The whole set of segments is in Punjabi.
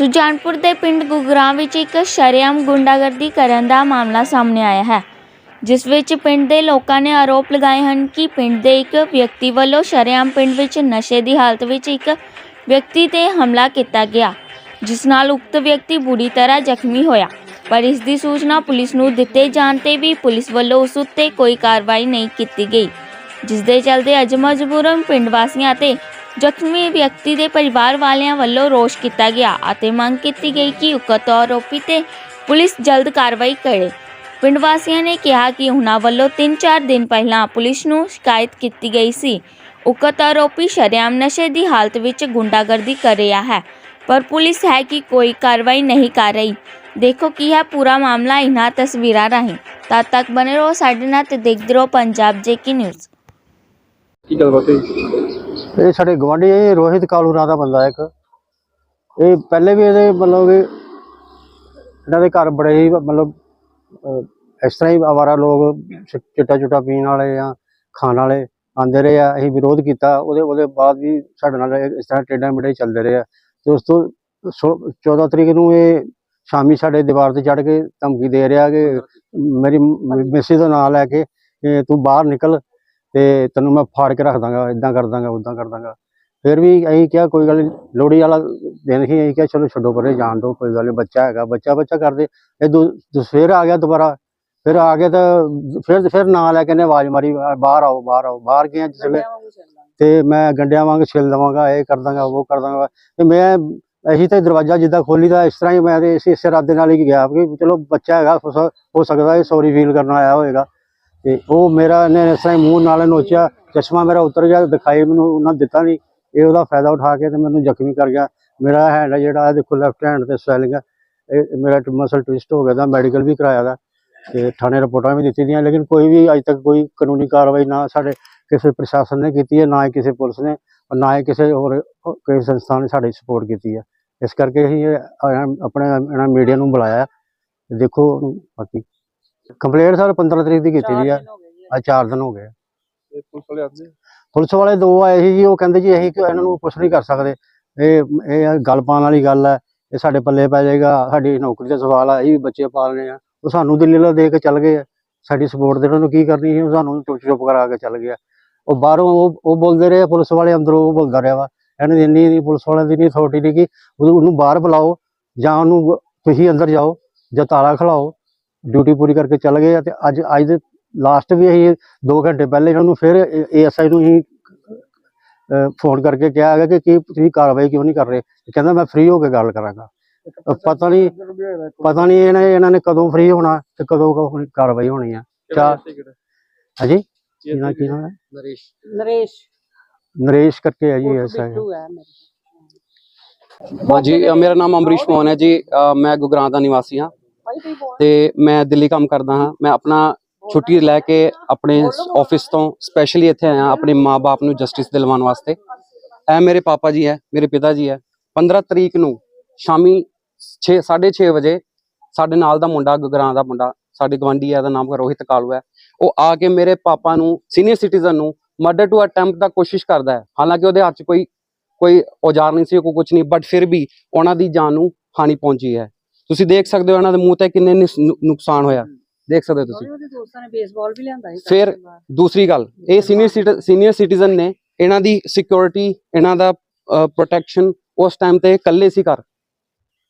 ਸੁਜਾਨਪੁਰ ਦੇ ਪਿੰਡ ਗੁਗਰਾਂ ਵਿੱਚ ਇੱਕ ਸ਼ਰੇਆਮ ਗੁੰਡਾਗਰਦੀ ਕਰਨ ਦਾ ਮਾਮਲਾ ਸਾਹਮਣੇ ਆਇਆ ਹੈ, ਜਿਸ ਵਿੱਚ ਪਿੰਡ ਦੇ ਲੋਕਾਂ ਨੇ ਆਰੋਪ ਲਗਾਏ ਹਨ ਕਿ ਪਿੰਡ ਦੇ ਇੱਕ ਵਿਅਕਤੀ ਵੱਲੋਂ ਸ਼ਰੇਆਮ ਪਿੰਡ ਵਿੱਚ ਨਸ਼ੇ ਦੀ ਹਾਲਤ ਵਿੱਚ ਇੱਕ ਵਿਅਕਤੀ ਤੇ ਹਮਲਾ ਕੀਤਾ ਗਿਆ, ਜਿਸ ਨਾਲ ਉਕਤ ਵਿਅਕਤੀ ਬੁਰੀ ਤਰ੍ਹਾਂ ਜ਼ਖਮੀ ਹੋਇਆ। ਪਰ ਇਸ ਦੀ ਸੂਚਨਾ ਪੁਲਿਸ ਨੂੰ ਦਿੱਤੇ ਜਾਣ ਤੇ ਵੀ ਪੁਲਿਸ ਵੱਲੋਂ ਉਸ ਉੱਤੇ ਕੋਈ ਕਾਰਵਾਈ ਨਹੀਂ ਕੀਤੀ ਗਈ, ਜਿਸ ਦੇ ਚਲਦੇ ਅੱਜ ਮਜਬੂਰਨ ਪਿੰਡ ਵਾਸੀਆਂ ਅਤੇ ਜ਼ਖਮੀ ਵਿਅਕਤੀ ਦੇ ਪਰਿਵਾਰ ਵਾਲਿਆਂ ਵੱਲੋਂ ਰੋਸ਼ ਕੀਤਾ ਗਿਆ ਅਤੇ ਮੰਗ ਕੀਤੀ ਗਈ ਕਿ ਉਕਤ ਆਰੋਪੀ ਤੇ ਪੁਲਿਸ ਜਲਦ ਕਾਰਵਾਈ ਕਰੇ। ਪਿੰਡ ਵਾਸੀਆਂ ਨੇ ਕਿਹਾ ਕਿ ਉਹਨਾਂ ਵੱਲੋਂ 3-4 ਦਿਨ ਪਹਿਲਾਂ ਪੁਲਿਸ ਨੂੰ ਸ਼ਿਕਾਇਤ ਕੀਤੀ ਗਈ ਸੀ। ਉਕਤ ਆਰੋਪੀ ਸ਼ਰੇਆਮ ਨਸ਼ੇ ਦੀ ਹਾਲਤ ਵਿੱਚ ਗੁੰਡਾਗਰਦੀ ਕਰ ਰਿਹਾ ਹੈ, ਪਰ ਪੁਲਿਸ ਹੈ ਕਿ ਕੋਈ ਕਾਰਵਾਈ ਨਹੀਂ ਕਰ ਰਹੀ। ਦੇਖੋ ਕੀ ਹੈ ਪੂਰਾ ਮਾਮਲਾ ਇਹਨਾਂ ਤਸਵੀਰਾਂ ਰਾਹੀਂ। ਤਦ ਤੱਕ ਬਨੇ ਰਹੋ ਸਾਡੇ ਨਾਲ ਤੇ ਦੇਖਦੇ ਰਹੋ ਪੰਜਾਬ ਜੇਕੀ ਨਿਊਜ਼। ਕੀ ਗੱਲਬਾਤ ਹੋਈ? ਇਹ ਸਾਡੇ ਗਵਾਂਢੀ ਇਹ ਰੋਹਿਤ ਕਾਲੂ ਨਾਂ ਦਾ ਬੰਦਾ ਇੱਕ। ਇਹ ਪਹਿਲੇ ਵੀ ਇਹਦੇ ਮਤਲਬ ਕਿ ਇਹਨਾਂ ਦੇ ਘਰ ਬੜੇ ਹੀ ਮਤਲਬ ਇਸ ਤਰ੍ਹਾਂ ਹੀ ਆਵਾਰਾ ਲੋਕ ਚਿੱਟਾ ਚੁੱਟਾ ਪੀਣ ਵਾਲੇ ਜਾਂ ਖਾਣ ਵਾਲੇ ਆਂਦੇ ਰਹੇ ਆ, ਅਸੀਂ ਵਿਰੋਧ ਕੀਤਾ। ਉਹਦੇ ਉਹਦੇ ਬਾਅਦ ਵੀ ਸਾਡੇ ਨਾਲ ਇਸ ਤਰ੍ਹਾਂ ਟੇਡਾ ਮੇੜੇ ਚੱਲਦੇ ਰਹੇ ਆ। ਤੇ ਉਸ ਤੋਂ ਸੋ- 14 ਤਰੀਕ ਨੂੰ ਇਹ ਸ਼ਾਮੀ ਸਾਡੇ ਦੀਵਾਰ ਤੇ ਚੜ ਕੇ ਧਮਕੀ ਦੇ ਰਿਹਾ ਕਿ ਮੇਰੀ ਮਿਸੀ ਦਾ ਨਾਂ ਲੈ ਕੇ ਤੂੰ ਬਾਹਰ ਨਿਕਲ। ਤੇ ਤੈਨੂੰ ਮੈਂ ਫਾੜ ਕੇ ਰੱਖ ਦਾਂਗਾ ਇਦਾਂ ਕਰ ਦਾਂਗਾ ਉਦਾਂ ਕਰ ਦਾਂਗਾ। ਫਿਰ ਵੀ ਅਸੀਂ ਕਿਹਾ ਕੋਈ ਗੱਲ ਨੀ, ਲੋਹੜੀ ਵਾਲਾ ਦਿਨ ਸੀ ਅਸੀਂ ਕਿਹਾ ਚਲੋ ਛੱਡੋ ਪਰੇ ਜਾਣ ਦਿਓ ਕੋਈ ਗੱਲ ਨੀ ਬੱਚਾ ਹੈਗਾ ਬੱਚਾ ਬੱਚਾ ਕਰਦੇ। ਇਹ ਦੂ ਦੂ- ਫਿਰ ਆ ਗਿਆ ਦੁਬਾਰਾ। ਫਿਰ ਆ ਗਿਆ ਤਾਂ ਫਿਰ ਫਿਰ ਨਾਂ ਲੈ ਕੇ ਨੇ ਆਵਾਜ਼ ਮਾਰੀ "ਆ, ਬਾਹਰ ਆਓ ਬਾਹਰ ਆਓ ਬਾਹਰ ਗਿਆ ਜਿਸ ਵੇਲੇ ਤੇ ਮੈਂ ਗੰਡਿਆਂ ਵਾਂਗ ਛਿਲ ਦਵਾਂਗਾ ਇਹ ਕਰ ਦਾਂਗਾ ਉਹ ਕਰ ਦਾਂਗਾ। ਤੇ ਮੈਂ ਅਸੀਂ ਤਾਂ ਦਰਵਾਜ਼ਾ ਜਿੱਦਾਂ ਖੋਲੀ ਦਾ ਇਸ ਤਰ੍ਹਾਂ ਹੀ ਮੈਂ ਤੇ ਇਸੇ ਇਸੇ ਇਰਾਦੇ ਨਾਲ ਹੀ ਗਿਆ ਕਿ ਚਲੋ ਬੱਚਾ ਹੈਗਾ ਹੋ ਸਕ- ਹੋ ਸਕਦਾ ਇਹ ਸੌਰੀ ਫੀਲ ਕਰਨ ਆਇਆ ਹੋਏਗਾ। ਤੇ ਉਹ ਮੇਰਾ ਇਹਨੇ ਇਸ ਤਰ੍ਹਾਂ ਹੀ ਮੂੰਹ ਨਾਲ ਨੋਚਿਆ ਚਸ਼ਮਾ ਮੇਰਾ ਉਤਰ ਗਿਆ, ਦਿਖਾਈ ਮੈਨੂੰ ਉਹਨਾਂ ਦਿੱਤਾ ਨਹੀਂ। ਇਹ ਉਹਦਾ ਫਾਇਦਾ ਉਠਾ ਕੇ ਤੇ ਮੈਨੂੰ ਜ਼ਖਮੀ ਕਰ ਗਿਆ। ਮੇਰਾ ਹੈਂਡ ਜਿਹੜਾ ਇਹ ਦੇਖੋ ਲੈਫਟ ਹੈਂਡ ਤੇ ਸਵੈਲਿੰਗ ਹੈ ਇਹ ਮੇਰਾ ਮਸਲ ਟਵਿਸਟ ਹੋ ਗਿਆ ਦਾ ਮੈਡੀਕਲ ਵੀ ਕਰਾਇਆ ਦਾ। ਤੇ ਥਾਣੇ ਰਿਪੋਰਟਾਂ ਵੀ ਦਿੱਤੀ ਦੀਆਂ, ਲੇਕਿਨ ਕੋਈ ਵੀ ਅਜੇ ਤੱਕ ਕੋਈ ਕਾਨੂੰਨੀ ਕਾਰਵਾਈ ਨਾ ਸਾਡੇ ਕਿਸੇ ਪ੍ਰਸ਼ਾਸਨ ਨੇ ਕੀਤੀ ਹੈ, ਨਾ ਹੀ ਕਿਸੇ ਪੁਲਿਸ ਨੇ, ਔਰ ਨਾ ਹੀ ਕਿਸੇ ਹੋਰ ਕਿਸੇ ਸੰਸਥਾ ਨੇ ਸਾਡੀ ਸਪੋਰਟ ਕੀਤੀ ਹੈ। ਇਸ ਕਰਕੇ ਅਸੀਂ ਆਪਣੇ ਇਹਨਾਂ ਮੀਡੀਆ ਨੂੰ ਬੁਲਾਇਆ। ਦੇਖੋ ਉਹਨੂੰ ਬਾਕੀ। ਕੰਪਲੇਂਟ ਸਰ 15 ਤਰੀਕ ਦੀ ਕੀਤੀ ਦੀ ਆ। ਅੱਜ 4 ਦਿਨ ਹੋ ਗਏ। ਆ। ਇਹ ਪੁਲਿਸ ਵਾਲੇ ਆਦੇ ਪੁਲਿਸ ਵਾਲੇ ਦੋ ਆਏ ਸੀ ਜੀ ਉਹ ਕਹਿੰਦੇ ਜੀ ਅਸੀਂ ਕਿ ਇਹਨਾਂ ਨੂੰ ਕੁਛ ਨਹੀਂ ਕਰ ਸਕਦੇ। ਇਹ ਇਹ ਗੱਲ ਪਾਉਣ ਵਾਲੀ ਗੱਲ ਹੈ ਇਹ ਸਾਡੇ ਪੱਲੇ ਪੈ ਜਾਏਗਾ ਸਾਡੀ ਨੌਕਰੀ ਦਾ ਸਵਾਲ ਆ ਇਹ ਵੀ ਬੱਚੇ ਪਾਲਣੇ ਆ। ਉਹ ਸਾਨੂੰ ਦਿੱਲੀ ਲਾ ਦੇ ਕੇ ਚੱਲ ਗਏ ਆ। ਸਾਡੀ ਸਪੋਰਟ ਦੇ ਉਹਨਾਂ ਨੂੰ ਕੀ ਕਰਨੀ ਸੀ ਉਹ ਸਾਨੂੰ ਚੁੱਪ ਚੁੱਪ ਕਰਾ ਕੇ ਚੱਲ ਗਿਆ। ਉਹ ਬਾਹਰੋਂ ਉਹ ਉਹ ਬੋਲਦੇ ਰਹੇ ਪੁਲਿਸ ਵਾਲੇ ਅੰਦਰੋਂ ਉਹ ਬੋਲਦਾ ਰਿਹਾ ਵਾ। ਇਹਨਾਂ ਦੀ ਇੰਨੀ ਦੀ ਪੁਲਿਸ ਵਾਲਿਆਂ ਦੀ ਨਹੀਂ ਅਥਾਰਟੀ ਨਹੀਂ ਕਿ ਉਹਨੂੰ ਉਹਨੂੰ ਬਾਹਰ ਬੁਲਾਓ ਜਾਂ ਉਹਨੂੰ ਤੁਸੀਂ ਅੰਦਰ ਜਾਓ ਜਾਂ ਤਾਲਾ ਖਿਲਾਓ। ਡਿਊਟੀ ਪੂਰੀ ਕਰਕੇ ਚੱਲ ਗਏ ਆ ਤੇ ਅੱਜ ਅੱਜ ਦੇ ਲਾਸਟ ਵੀ ਅਸੀਂ 2 ਘੰਟੇ ਪਹਿਲੇ ਇਹਨਾਂ ਨੂੰ ਫਿਰ ਏਐਸਆਈ ਨੂੰ ਹੀ ਫੋਨ ਕਰਕੇ ਕਿਹਾ ਹੈਗਾ ਕਿ ਕੀ ਤੁਸੀਂ ਕਾਰਵਾਈ ਕਿਉਂ ਨਹੀਂ ਕਰ ਰਹੇ? ਕਹਿੰਦਾ ਮੈਂ ਫ੍ਰੀ ਹੋ ਕੇ ਗੱਲ ਕਰਾਂਗਾ। ਪਤਾ ਨਹੀਂ ਪਤਾ ਨਹੀਂ ਇਹਨਾਂ ਇਹਨਾਂ ਨੇ ਕਦੋਂ ਫ੍ਰੀ ਹੋਣਾ ਤੇ ਕਦੋਂ ਕਾਰਵਾਈ ਹੋਣੀ ਆ। ਚਾਰ ਹਾਂਜੀ? ਇਹਨਾਂ ਕੀ ਨਾਮ ਹੈ ਨਰੇਸ਼। ਨਰੇਸ਼। ਨਰੇਸ਼ ਕਰਕੇ ਹੈ ਜੀ ਐਸਾ ਹਾਂਜੀ ਮੇਰਾ ਨਾਮ ਅਮਰੀਸ਼ ਮੋਹਨ ਹੈ ਜੀ। ਮੈਂ ਗੁਗਰਾਂ ਦਾ ਨਿਵਾਸੀ ਹਾਂ। ਤੇ ਮੈਂ ਦਿੱਲੀ ਕੰਮ ਕਰਦਾ ਹਾਂ। ਮੈਂ ਆਪਣਾ ਛੁੱਟੀ ਲੈ ਕੇ ਆਪਣੇ ਆਫਿਸ ਤੋਂ ਸਪੈਸ਼ਲੀ ਇੱਥੇ ਆਇਆ ਆਪਣੇ ਮਾਪੇ ਨੂੰ ਜਸਟਿਸ ਦਿਲਵਾਉਣ ਵਾਸਤੇ। ਇਹ ਮੇਰੇ ਪਾਪਾ ਜੀ ਹੈ ਮੇਰੇ ਪਿਤਾ ਜੀ ਹੈ। 15 ਤਰੀਕ ਨੂੰ ਸ਼ਾਮੀ 6 6:30 ਵਜੇ ਸਾਡੇ ਨਾਲ ਦਾ ਮੁੰਡਾ ਗੁਗਰਾਂ ਦਾ ਮੁੰਡਾ ਸਾਡੇ ਗਵਾਂਢੀ ਹੈ ਦਾ ਨਾਮ ਰੋਹਿਤ ਕਾਲੂ ਹੈ। ਉਹ ਆ ਕੇ ਮੇਰੇ ਪਾਪਾ ਨੂੰ ਸੀਨੀਅਰ ਸਿਟੀਜ਼ਨ ਨੂੰ ਮਰਡਰ ਟੂ ਅਟੈਂਪਟ ਦਾ ਕੋਸ਼ਿਸ਼ ਕਰਦਾ ਹੈ। ਹਾਲਾਂਕਿ ਉਹਦੇ ਹੱਥ 'ਚ ਕੋਈ ਕੋਈ ਔਜ਼ਾਰ ਨਹੀਂ ਸੀ ਕੋਈ ਕੁਝ ਨਹੀਂ ਬਟ ਫਿਰ ਵੀ ਉਹਨਾਂ ਦੀ ਜਾਨ ਨੂੰ ਹਾਨੀ ਪਹੁੰਚੀ ਹੈ। ਤੁਸੀਂ ਦੇਖ ਸਕਦੇ ਹੋ ਇਹਨਾਂ ਦੇ ਮੂੰਹ ਤੇ ਕਿੰਨੇ ਨਿਸ- ਨੁਕਸਾਨ ਹੋਇਆ। ਦੇਖ ਸਕਦੇ ਹੋ ਤੁਸੀਂ। ਉਹਦੇ ਦੋਸਤਾਂ ਨੇ ਬੇਸਬਾਲ ਵੀ ਲਿਆਂਦਾ ਸੀ ਫਿਰ ਦੂਸਰੀ ਗੱਲ ਇਹ ਸੀਨੀਅਰ ਸੀਨੀਅਰ ਸਿਟੀਜ਼ਨ ਨੇ ਇਹਨਾਂ ਦੀ ਸਿਕਿਉਰਿਟੀ ਇਹਨਾਂ ਦਾ ਪ੍ਰੋਟੈਕਸ਼ਨ ਉਸ ਟਾਈਮ ਤੇ ਇਕੱਲੇ ਸੀ ਘਰ।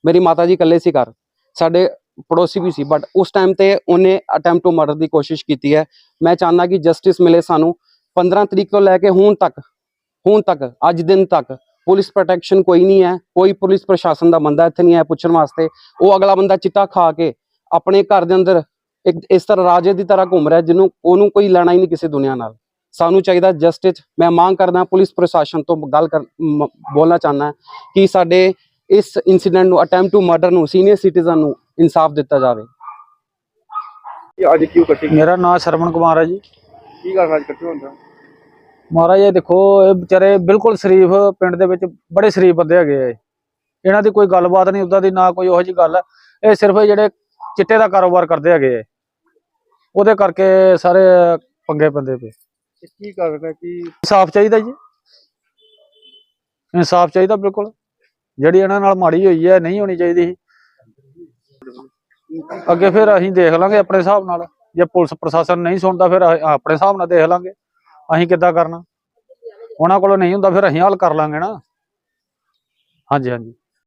ਮੇਰੀ ਮਾਤਾ ਜੀ ਇਕੱਲੇ ਸੀ ਘਰ। ਸਾਡੇ ਪੜੋਸੀ ਵੀ ਸੀ ਬਟ ਉਸ ਟਾਈਮ ਤੇ ਉਹਨੇ ਅਟੈਂਪਟ ਟੂ ਮਰਡਰ ਦੀ ਕੋਸ਼ਿਸ਼ ਕੀਤੀ ਹੈ। ਮੈਂ ਚਾਹੁੰਦਾ ਕਿ ਜਸਟਿਸ ਮਿਲੇ ਸਾਨੂੰ। 15 ਤਰੀਕ ਤੋਂ ਲੈ ਕੇ ਹੁਣ ਤੱਕ ਹੁਣ ਤੱਕ ਅੱਜ ਦਿਨ ਤੱਕ ਪੁਲਿਸ ਪ੍ਰੋਟੈਕਸ਼ਨ ਕੋਈ ਨਹੀਂ ਹੈ ਕੋਈ ਪੁਲਿਸ ਪ੍ਰਸ਼ਾਸਨ ਦਾ ਬੰਦਾ ਇੱਥੇ ਨਹੀਂ ਹੈ ਪੁੱਛਣ ਵਾਸਤੇ। ਉਹ ਅਗਲਾ ਬੰਦਾ ਚਿੱਟਾ ਖਾ ਕੇ ਆਪਣੇ ਘਰ ਦੇ ਅੰਦਰ ਇੱਕ ਇਸ ਤਰ੍ਹਾਂ ਰਾਜੇ ਦੀ ਤਰ੍ਹਾਂ ਘੁੰਮ ਰਿਹਾ ਜਿਹਨੂੰ ਉਹਨੂੰ ਕੋਈ ਲੈਣਾ ਹੀ ਨਹੀਂ ਕਿਸੇ ਦੁਨੀਆ ਨਾਲ। ਸਾਨੂੰ ਚਾਹੀਦਾ ਜਸਟਿਸ ਮੈਂ ਮੰਗ ਕਰਦਾ ਪੁਲਿਸ ਪ੍ਰਸ਼ਾਸਨ ਤੋਂ ਗੱਲ ਕਰ ਬੋਲਣਾ ਚਾਹੁੰਦਾ ਕਿ ਸਾਡੇ ਇਸ ਇਨਸੀਡੈਂਟ ਨੂੰ ਅਟੈਂਪਟ ਟੂ ਮਰਡਰ ਨੂੰ ਸੀਨੀਅਰ ਸਿਟੀਜ਼ਨ ਨੂੰ ਇਨਸਾਫ ਦਿੱਤਾ ਜਾਵੇ। ਇਹ ਅੱਜ ਕਿਉਂ ਕੱਟੀ? ਮੇਰਾ ਨਾਮ ਸਰਵਣ ਕੁਮਾਰ ਹੈ ਜੀ। ਕੀ ਗੱਲ ਅੱਜ ਇਕੱਠੇ ਹੁੰਦਾ ਮਹਾਰਾਜ ਇਹ ਦੇਖੋ ਇਹ ਵਿਚਾਰੇ ਬਿਲਕੁਲ ਸ਼ਰੀਫ ਪਿੰਡ ਦੇ ਵਿੱਚ ਬੜੇ ਸ਼ਰੀਫ ਬੰਦੇ ਹੈਗੇ ਆ ਇਹ। ਇਹਨਾਂ ਦੀ ਕੋਈ ਗੱਲਬਾਤ ਨਹੀਂ ਉਦਾਂ ਦੀ ਨਾ ਕੋਈ ਉਹੋ ਜਿਹੀ ਗੱਲ। ਇਹ ਸਿਰਫ ਜਿਹੜੇ ਚਿੱਟੇ ਦਾ ਕਾਰੋਬਾਰ ਕਰਦੇ ਹੈਗੇ ਆ। ਉਹਦੇ ਕਰਕੇ ਸਾਰੇ ਪੰਗੇ ਪੈਂਦੇ ਪਏ। ਕੀ ਕਾਰਨ ਕਿ ਇਨਸਾਫ ਚਾਹੀਦਾ ਜੀ। ਇਨਸਾਫ ਚਾਹੀਦਾ ਬਿਲਕੁਲ। ਜਿਹੜੀ ਇਹਨਾਂ ਨਾਲ ਮਾੜੀ ਹੋਈ ਹੈ ਨਹੀਂ ਹੋਣੀ ਚਾਹੀਦੀ। ਸੀ ਅੱਗੇ ਫਿਰ ਅਸੀਂ ਦੇਖ ਲਾਂਗੇ ਆਪਣੇ ਹਿਸਾਬ ਨਾਲ। ਜੇ ਪੁਲਿਸ ਪ੍ਰਸ਼ਾਸਨ ਨਹੀਂ ਸੁਣਦਾ ਫਿਰ ਆਪਣੇ ਹਿਸਾਬ ਨਾਲ ਦੇਖ ਲਾਂਗੇ। ਅਸੀਂ ਕਿੱਦਾਂ ਕਰਨਾ? ਉਹਨਾਂ ਕੋਲੋਂ ਨਹੀਂ ਹੁੰਦਾ, ਫਿਰ ਅਸੀਂ ਹੱਲ ਕਰ ਲਾਂਗੇ ਨਾ। ਹਾਂਜੀ ਹਾਂਜੀ।